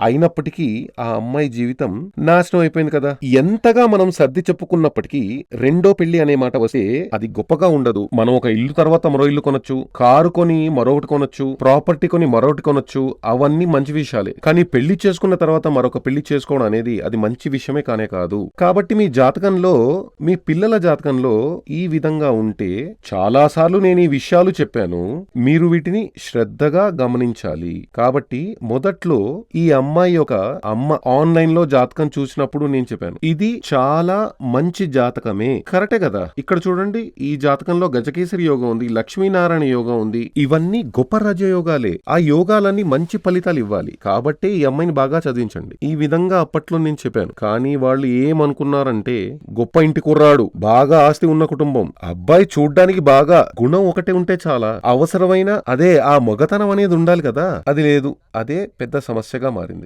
అయినప్పటికీ ఆ అమ్మాయి జీవితం నాశనం అయిపోయింది కదా. ఎంతగా మనం సర్ది చెప్పుకున్నప్పటికీ రెండో పెళ్ళి అనే మాట వస్తే అది గొప్పగా ఉండదు. మనం ఒక ఇల్లు తర్వాత మరో ఇల్లు కొనొచ్చు కారు కొని మరొకటి కొనొచ్చు ప్రాపర్టీ కొని మరొకటి కొనొచ్చు అవన్నీ మంచి విషయాలే. కానీ పెళ్ళి చేసుకున్న తర్వాత మరొక పెళ్ళి చేసుకోవడం అనేది అది మంచి విషయమే కానే కాదు. కాబట్టి మీ జాతకంలో మీ పిల్లల జాతకంలో ఈ విధంగా ఉంటే చాలాసార్లు నేను ఈ విషయాలు చెప్పాను. మీరు వీటిని శ్రద్ధగా గమనించాలి. కాబట్టి మొదట్లో ఈ అమ్మాయి ఒక అమ్మ ఆన్లైన్లో జాతకం చూసినప్పుడు నేను చెప్పాను ఇది చాలా మంచి జాతకమే. కరెక్టే కదా? ఇక్కడ చూడండి ఈ జాతకంలో గజకేసరి యోగం ఉంది లక్ష్మీనారాయణ యోగం ఉంది ఇవన్నీ గొప్ప రజయోగాలే. ఆ యోగాలన్నీ మంచి ఫలితాలు ఇవ్వాలి. కాబట్టి ఈ అమ్మాయిని బాగా చదివించండి. ఈ విధంగా అప్పట్లో నేను చెప్పాను. కానీ వాళ్ళు ఏమనుకున్నారంటే గొప్ప ఇంటి కుర్రాడు బాగా ఆస్తి ఉన్న కుటుంబం. అబ్బాయి చూడ్డానికి బాగా గుణం ఒకటే ఉంటే చాలా. అవసరమైన అదే ఆ మొగతనం అనేది ఉండాలి కదా? అది లేదు. అదే పెద్ద సమస్యగా మారింది.